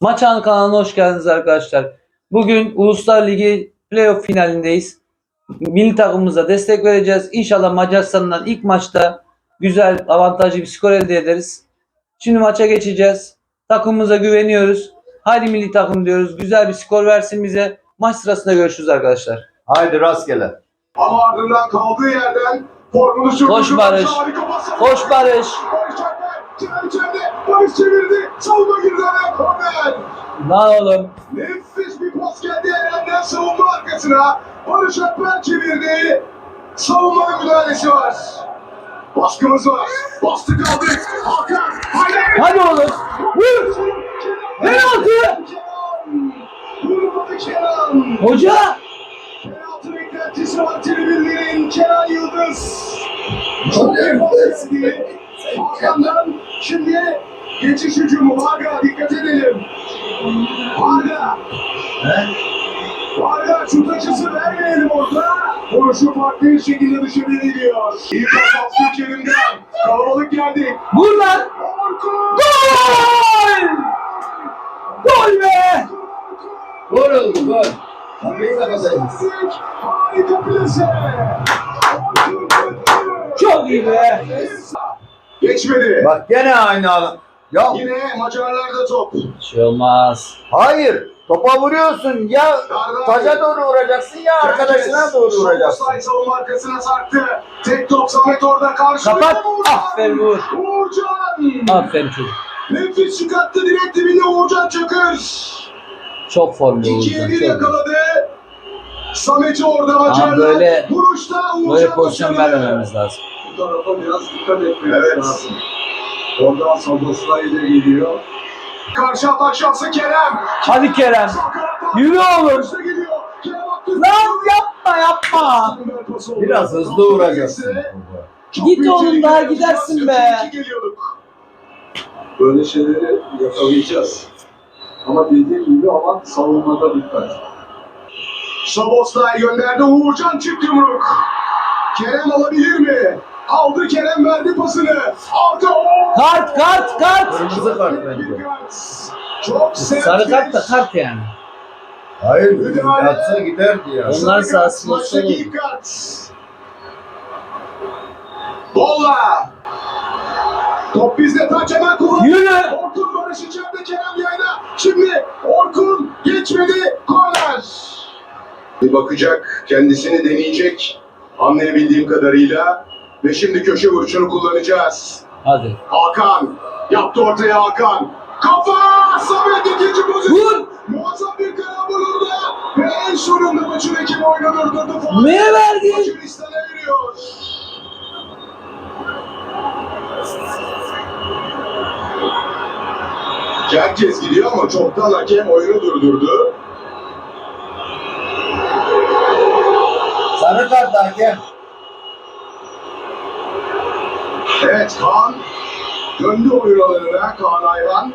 Maç Anı kanalına hoş geldiniz arkadaşlar. Bugün Uluslar Ligi playoff finalindeyiz. Milli takımımıza destek vereceğiz. İnşallah Macaristan'dan ilk maçta güzel, avantajlı bir skor elde ederiz. Şimdi maça geçeceğiz. Takımımıza güveniyoruz. Haydi milli takım diyoruz. Güzel bir skor versin bize. Maç sırasında görüşürüz arkadaşlar. Haydi rastgele. Ama ardından kaldığı yerden formunu sürdürdü. Koş Barış. Koş Barış. Barış Alper. İçeride. Barış çevirdi. Savunma girdi araya. Korner. Lan oğlum. Nefis bir pas geldi Eren'den savunma arkasına. Barış Alper çevirdi. Savunma müdahalesi var. Baskımız var. Bastık aldık. Hakan. Haydi. Hadi oğlum. Vur. Penaltı. Vurmadı Kenan. Hoca. Penaltı beklentisi var tribünlerin Kenan Yıldız. Çok geldi. Hakan'dan şimdi geçiş hücumu Varga dikkat edelim. Varga. Varga şut açısı vermeyelim orada. Vuruşu farklı bir şekilde dışarıya gidiyor. İyi pas Abdülkerim'den. Kalabalık geldi. Vur lan. Gol. Gol be. Gol oldu gol. Kapıyı kapatayız. Harika plase. Çok iyi be. Geçmedi. Bak gene aynı alan. Ya Yine Macarlarda top. Bir şey olmaz. hayır. Topa vuruyorsun ya taca doğru vuracaksın ya arkadaşına doğru vuracaksın. Offside savunma arkasına sarktı. Tek top Samet orada karşılıyor. Kapat. Aferin Uğur. Uğurcan. Aferin çocuk. Nefis çıkarttı direkt dibine Uğurcan Çakır. Çok formda İkiye Uğurcan. bir çok. yakaladı. Samet'i orada Macarlar. böyle- Vuruşta Uğurcan Böyle pozisyon başarılı. vermememiz lazım. Bu tarafa biraz dikkat etmemiz Evet. lazım. Oradan Sabosla ile geliyor. Karşı atak şansı Kerem. Hadi Kerem. Yürü oğlum. Lan yapma yapma. Biraz hızlı vuracaksın. Çok Git oğlum, daha gidersin be. Böyle şeyleri yakalayacağız. Ama dediğim gibi ama savunmada dikkat. Saboslay gönderdi Uğurcan çift yumruk. Kerem alabilir mi? Aldı Kerem verdi pasını. Aldı o. Kart kart kart. Kırmızı kart bence. Çok sert. Sarı kart da kart yani. Hayır yatsa giderdi ya. Onlar ilk kart. Bolla. Top bizde taç hemen kullandı. Yürü. Orkun Barış içeride Kerem yayına. Şimdi Orkun geçmedi. Korner. Bir bakacak, kendisini deneyecek. Anlayabildiğim kadarıyla. Ve şimdi köşe vuruşunu kullanacağız. Hadi. Hakan. Yaptı ortaya Hakan. Kafa! Samet ikinci pozisyon. Vur. Muazzam bir karambol orada. Ve en sonunda maçın ekibi oyunu durdurdu. Neye verdin? Macaristan'a veriyor. Herkes gidiyor ama çoktan hakem oyunu durdurdu. Sarı kart hakem. Evet Kaan döndü oyun alanına Kaan Ayhan.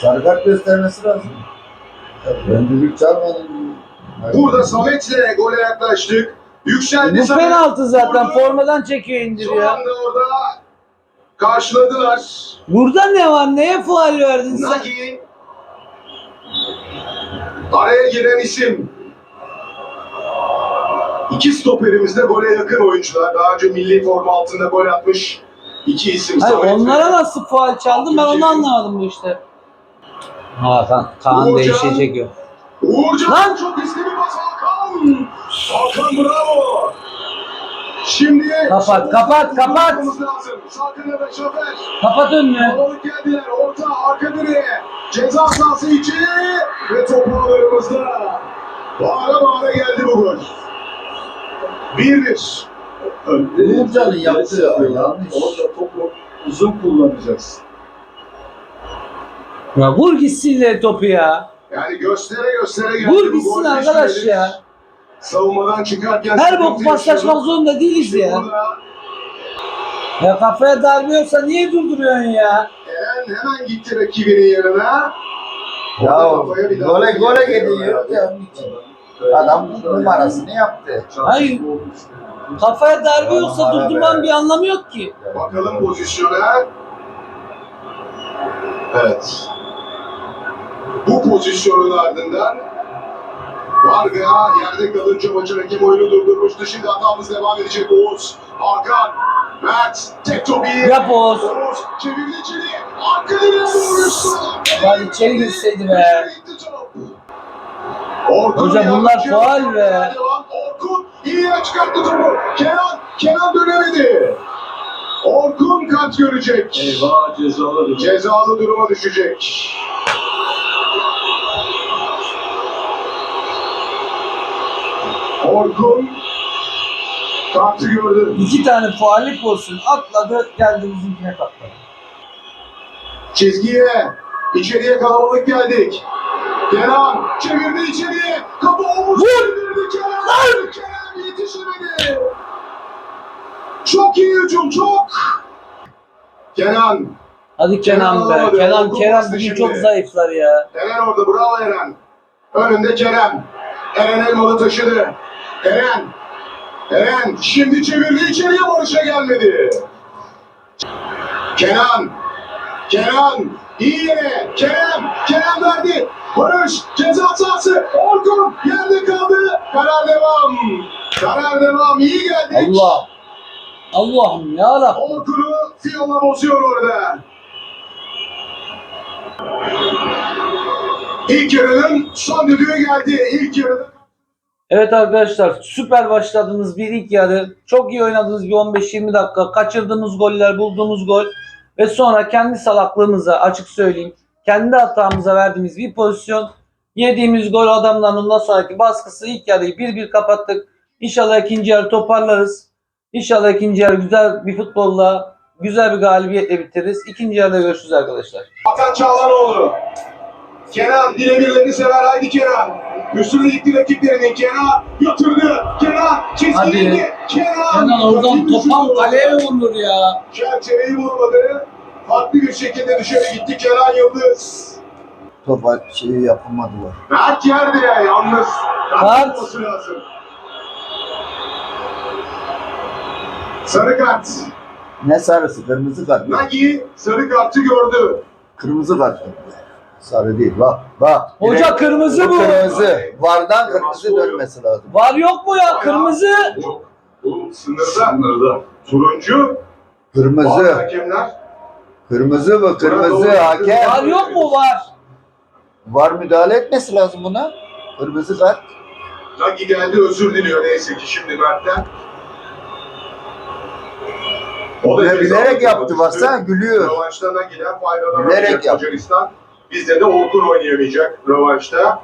Sarı kart göstermesi lazım. Ben düdük çalmadım. Burada Samet'le gole yaklaştık. Yükseldi Bu Samet. penaltı zaten. Vurdu. Formadan çekiyor Son indiriyor. anda orada karşıladılar. Burada ne var? Neye faal verdin sen? Nagi araya giren isim. İki stoperimiz de gole yakın oyuncular. Daha önce milli forma altında gol atmış iki isim. Hayır Samet onlara ve- nasıl faal çaldın ben onu anlamadım bu işte. Hakan, Kaan Uğurcan. değişecek yok. Uğurcan Lan! çok riskli bir pas Hakan. Hakan bravo. Şimdi Kapat, kapat, kapat. Sağ kanada Şoför. Kapat önünü. Kalabalık geldiler. Orta arka direğe. Ceza sahası içi ve top ağlarımızda. Bağıra bağıra geldi bu gol. 1-1. Uğurcan'ın yaptığı yanlış. Orada topu uzun kullanacaksın. Ya vur gitsin ileri topu ya. Yani göstere göstere geldi Vur bu gitsin gol. arkadaş ya. Savunmadan çıkarken Her sıkıntı boku paslaşmak zorunda değiliz ya. Burada Ya kafaya darbe yoksa niye durduruyorsun ya? Eren hemen gitti rakibinin yanına. Ya Orada kafaya bir gole gole gidiyor ya. Adam numarasını yaptı. Hayır. Kafaya darbe yoksa durdurmanın bir anlamı yok ki. Bakalım pozisyona. Evet. pozisyonun ardından Varga yerde kalınca maçın hakem oyunu durdurmuştu. Şimdi hatamız devam edecek Oğuz. Hakan, Mert, tek topu iyi. Yap Oğuz. Oğuz çevirdi içeri. Arka direğe doğru üstü. Lan içeri girseydi be. Orkun Hocam bunlar yardımcı. faul be. İyi yere çıkarttı topu. Kenan, Kenan dönemedi. Orkun kart görecek. Eyvah cezalı. Cezalı duruma düşecek. Orkun kartı gördü. İki tane faali pozisyon atladı geldi bizimkine katladı. Çizgiye, içeriye kalabalık geldik. Kenan çevirdi içeriye. Kapı omuz çevirdi Kenan. Kenan yetişemedi. Çok iyi hücum, çok. Kenan, Hadi Kenan be. alamadı. Kenan Kerem bugün şimdi. çok zayıflar ya. Eren orada, bravo Eren. Önünde Kerem. Eren Elmalı taşıdı. Eren. Eren şimdi çevirdi içeriye Barış'a gelmedi. Kenan. Kenan. iyi yere. Kerem. Kerem verdi. Barış. Ceza sahası. Orkun yerde kaldı. Karar devam. Karar devam. İyi geldik. Allah. Allah'ım ya Rabbim. Orkun'u Fiyon'a bozuyor orada. İlk yarının son düdüğü geldi. İlk yarıda Evet arkadaşlar süper başladığınız bir ilk yarı. Çok iyi oynadığınız bir 15-20 dakika. Kaçırdığımız goller, bulduğumuz gol. Ve sonra kendi salaklığımıza açık söyleyeyim. Kendi hatamıza verdiğimiz bir pozisyon. Yediğimiz gol adamların ondan sonraki baskısı ilk yarıyı 1-1 kapattık. İnşallah ikinci yarı toparlarız. İnşallah ikinci yarı güzel bir futbolla, güzel bir galibiyetle bitiririz. İkinci yarıda görüşürüz arkadaşlar. Hakan Çağlanoğlu. Kenan birebirlerini sever. Haydi Kenan. Üstüne gitti rakiplerinin. Kenan yatırdı. Kenan indi. Kenan. Kenan oradan topan kaleye vurur ya. Çerçeveyi vurmadı. Farklı bir şekilde dışarı gitti Kenan Yıldız. Topa şeyi yapamadılar. Mert yerde yalnız. Kart. lazım. Sarı kart. Ne sarısı? Kırmızı kart. Nagi sarı kartı gördü. Kırmızı kart. Sarı değil. Bak bak. Hoca Direkt- kırmızı bu. Kırmızı. Vardan kırmızı dönmesi lazım. Var yok mu ya kırmızı? Yok. Bu sınırda. Sınırda. Turuncu. Bazı Kırmızı. hakemler Kırmızı bu. Kırmızı Doğru. hakem. Var yok mu var? Var müdahale etmesi lazım buna. Kırmızı kart. Nagi geldi özür diliyor neyse ki şimdi Mert'ten. O ceza bilerek yaptı baksana gülüyor. Rövanşta Nagi'den faydalanamayacak Bilerek yaptı. Macaristan. Bizde de Orkun oynayamayacak rövanşta.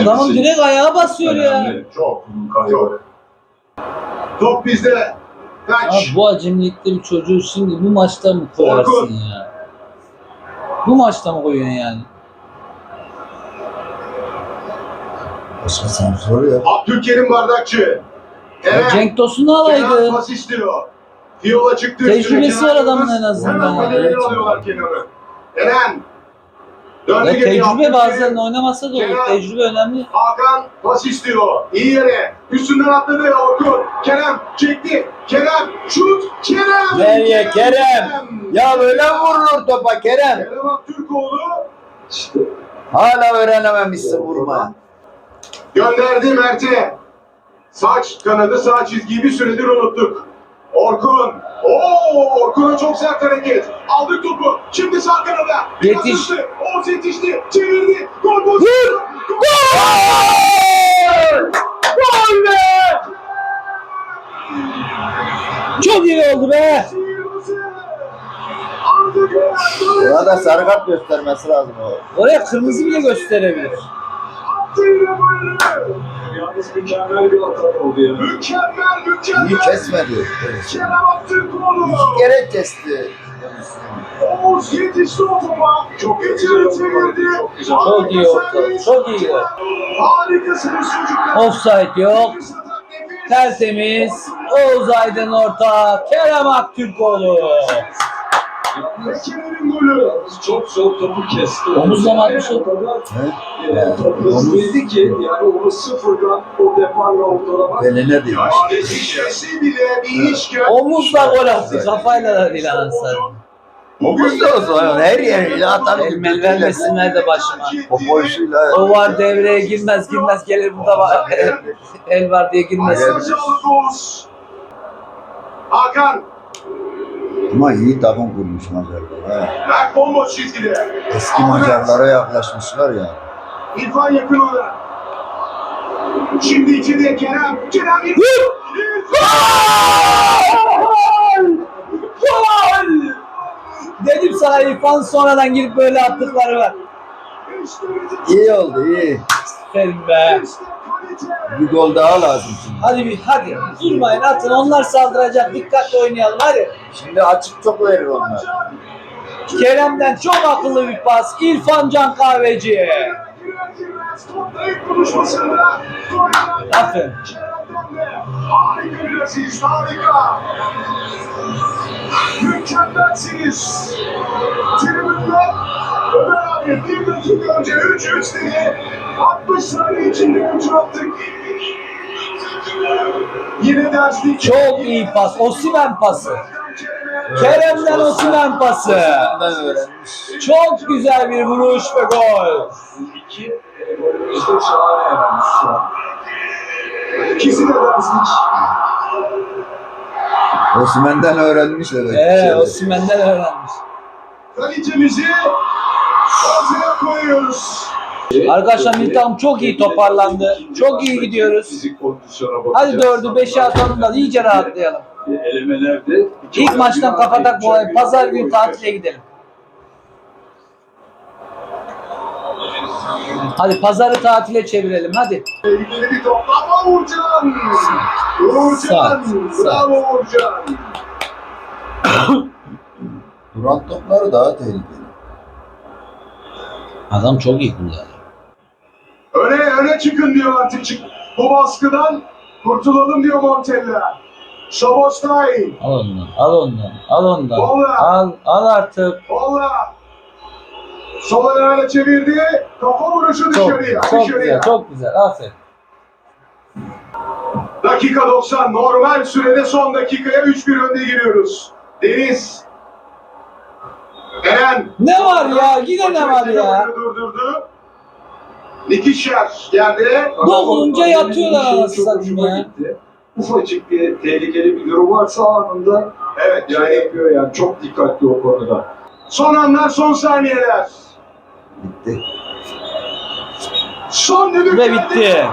Adamın direkt ayağa basıyor ya. Önemli. Çok. Çok. Top bizde. Taç. Abi bu acemilikte bir çocuğu şimdi bu maçta mı koyarsın Orkun. ya? Bu maçta mı koyuyorsun yani? Başkasını soruyor. Abdülkerim Bardakçı. Ya Eren. Cenk Tosun'u Kenan alaydı. pas istiyor. Fiyola çıktı. Tecrübesi üstüne. var adamın Kenan en azından Hemen ya. kaleye Evet. alıyorlar Kenan'ı. Eren. Döndü Ya geriye tecrübe Abdülkerim. bazen oynamasa da olur. Kenan. Tecrübe önemli. Hakan pas istiyor. İyi yere. Üstünden atladı Orkun. Kerem çekti. Kerem şut. Kerem. Nereye Kerem? Ya böyle vurulur topa Kerem? Kerem Aktürkoğlu İşte Hala öğrenememişsin vurmayı. gönderdi Mert'e. Saç kanadı sağ çizgiyi bir süredir unuttuk. Orkun. Oo Orkun'a çok sert hareket. Aldık topu. Şimdi sağ kanada. Biraz Yetiş. hızlı. Oğuz yetişti. Çevirdi. Gol pozisyonu. Gol. Gol be! Çok iyi oldu be! Buna da sarı kart göstermesi lazım o. Oraya kırmızı bile gösterebilir. Yalnız mükemmel bir hata oldu ya. Mükemmel mükemmel. İyi kesmedi. Kerem Aktürkoğlu. İki kere kesti. Oğuz yetişti o topa. Çok güzel çevirdi. Çok iyi orta, çok iyi gol. Harikasınız çocuklar. Offside yok. Tertemiz. Oğuz Aydın orta. Kerem Aktürkoğlu. Kerem'in golü. çok zor topu kesti. Omuzla atmış o. O He? yani top hızlıydı ki yani onu sıfırdan o deparla ortalama Beline geldi. Omuzla gol attı. Kafayla da değil anasını. Bugün Hızlı olsun, her yeriyle atar. El mel vermesinler de başıma. Popoyusuyla. O var devreye girmez girmez gelir burada var. El var diye girmez. Hakan. Ama iyi takım kurmuş Macarlar. çizgide. Eski Macarlara yaklaşmışlar ya. İrfan yakın. Şimdi içinde Kerem. Kerem Gol! Dedim sana İrfan sonradan girip böyle attıkları var. İyi oldu iyi. Aferin be. Bir gol daha lazım şimdi. Hadi bir hadi. Durmayın atın. Onlar saldıracak. Dikkatli oynayalım hadi. Şimdi açık çok verir onlar. Kerem'den çok akıllı bir pas. İrfan Can Kahveci. Aferin. Harika bir asist, harika. Mükemmelsiniz. Tribünde Ömer abi bir dakika önce 3-3 dedi. 60 saniye içinde 3 attık. Yine derslik. Çok iyi pas. Osimhen pası. Kerem'den Osimhen pası. Çok güzel bir vuruş ve gol. İki e, şahane şu an. İkisi de derslik. Osman'dan öğrenmiş evet. Evet, Osimhen'den öğrenmiş. Kalecimizi ortaya koyuyoruz. Arkadaşlar milli takım çok iyi toparlandı. Çok iyi gidiyoruz. Fizik kondisyona bakacağız. Hadi dördü beşi atalım da iyice rahatlayalım. Elemelerde. İlk maçtan kapatak bu olayı. Pazar günü tatile gidelim. Hadi pazarı tatile çevirelim hadi. Tehlikeli bir top ama Uğurcan. Uğurcan. Bravo Uğurcan. Duran topları daha tehlikeli. Adam çok iyi kullanıyor. Öne öne çıkın diyor artık çık. Bu baskıdan kurtulalım diyor Montella. Şabostay. Al ondan, al ondan, al ondan. Vallahi. Al, al artık. Valla. Sol ayağıyla çevirdi. Kafa vuruşu Çok dışarıya. çok dışarıya. güzel, çok güzel. Aferin. Dakika 90. Normal sürede son dakikaya 3-1 önde giriyoruz. Deniz. Eren. Ne var ya? Yine ne var ya? Durdurdu. Nikişer yerde. Dokununca yatıyorlar Şey anasını ya. gitti. Ufacık bir tehlikeli bir durum varsa anında Evet yani yani yapıyor yani çok dikkatli o konuda. son anlar son saniyeler. Bitti. Son düdük Ve geldi. bitti.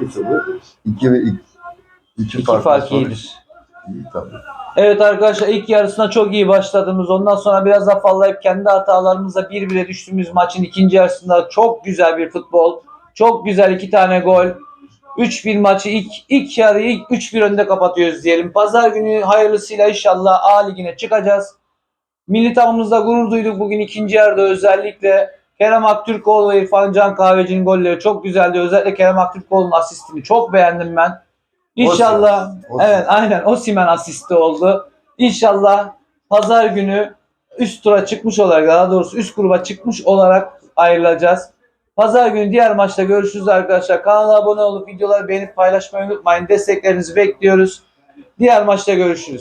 İki sıfır. İki ve iki. İki, İki farklı fark sonuç. iyidir. İyi tabii. Evet arkadaşlar ilk yarısına çok iyi başladığımız ondan sonra biraz afallayıp kendi hatalarımızla bir bire düştüğümüz maçın ikinci yarısında çok güzel bir futbol. Çok güzel iki tane gol. 3-1 maçı ilk, ilk yarıyı ilk 3-1 önde kapatıyoruz diyelim. Pazar günü hayırlısıyla inşallah A ligine çıkacağız. Milli takımımızda gurur duyduk bugün ikinci yarıda özellikle. Kerem Aktürkoğlu ve İrfan Can Kahveci'nin golleri çok güzeldi. Özellikle Kerem Aktürkoğlu'nun asistini çok beğendim ben. İnşallah Osimhen. evet aynen Osimhen asisti oldu. İnşallah pazar günü üst tura çıkmış olarak daha doğrusu üst gruba çıkmış olarak ayrılacağız. Pazar günü diğer maçta görüşürüz arkadaşlar. Kanala abone olup videoları beğenip paylaşmayı unutmayın. Desteklerinizi bekliyoruz. Diğer maçta görüşürüz.